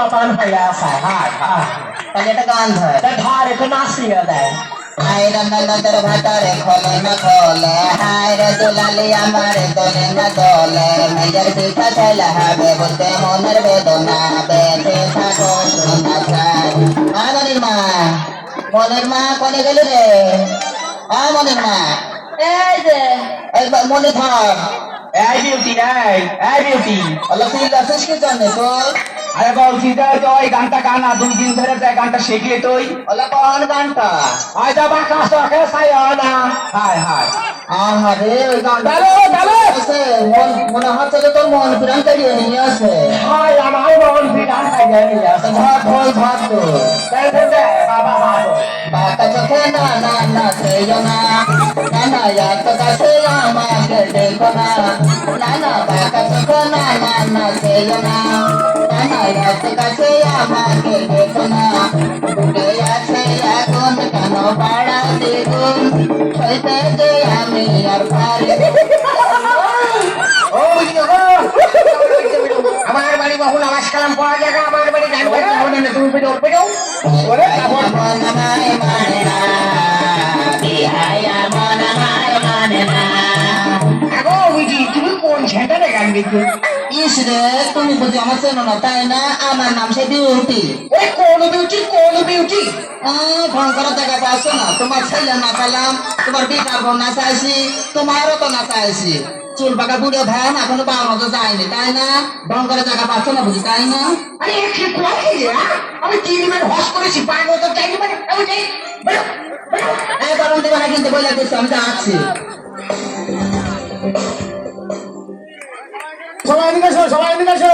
হয়ে হায় হায় তাহলে একটা গান ধর তা ধর একটু নাচিয়ে দেয় হায় রে ননদের ভাতারে খোলে না খোলে হায় রে দুলালি আমার দোলে না দোলে মেজর পিঠা ছেলে হবে বলতে মনের বেদনা বেঁধে থাকো শোনা আ মনির মা মনির মা কোনে গেল রে আ মনির মা এই যে এই বা- মনে থাক এই বিউটি এই এই বিউটি আল্লাহ তুই আছিস কি জানে তোর আরে বলছি যে তো ওই গানটা গানা দুই দিন ধরে তো এই গানটা শিখলি তুই? আল্লাহ কোন গানটা। আয় যা বাঁকা সকে সাই না হায়। হায় আহারে ওই ডালো, ডালো। আছে, মন মনে হচ্ছে যে তোর মন প্রাণ কাটিয়ে নিয়ে আছে হায় আমার মন বিধান খাইয়ে নিয়ে আসে। ভাত ঢোল ভাত দে বাবা বাবা। বাঁকা চোখে না না না সেও না। না না এত কাছে আমাকে দেখো না। না না বাঁকা চোখে না না না সেও না। না না কাছে আমাকে দেখো না বুকে আছে এখন কেন পাড়া দ্বিগুণ হইতে যে আমি আর পারি ও বুঝলি গো আমার বাড়ি বহু নামাজ কালাম পড়া জায়গা আমার বাড়ি গান বাজনা হবে না তুমি পেটে উঠবে ওরে কাপড় মন মানে না বিহায়া মন আমায় মানে না আগো বুঝি তুমি কোন সেন্টারে গান গেছো ইস তুমি বুঝি আমার চেনো না তাই না? আমার নাম সে বিউটি ওই কোন বিউটি কোন বিউটি ফোন করার জায়গা পাচ্ছ না? তোমার ছেলে না পেলাম তোমার বেকার বোন না চাইছি তোমারও তো না চাইছি। চুল পাকা বুড়ে ধান এখনও বাড়ানো তো যায়নি তাই না? ফোন করার জায়গা পাচ্ছ না বুঝি তাই না? আরে আমি তিন মিনিট হস করেছি পাঁচ বছর চাইনি মানে আমি যাই কিন্তু বলে দিচ্ছি আমি যাচ্ছি। সবাই এদিকে আসো সবাই এদিকে আসো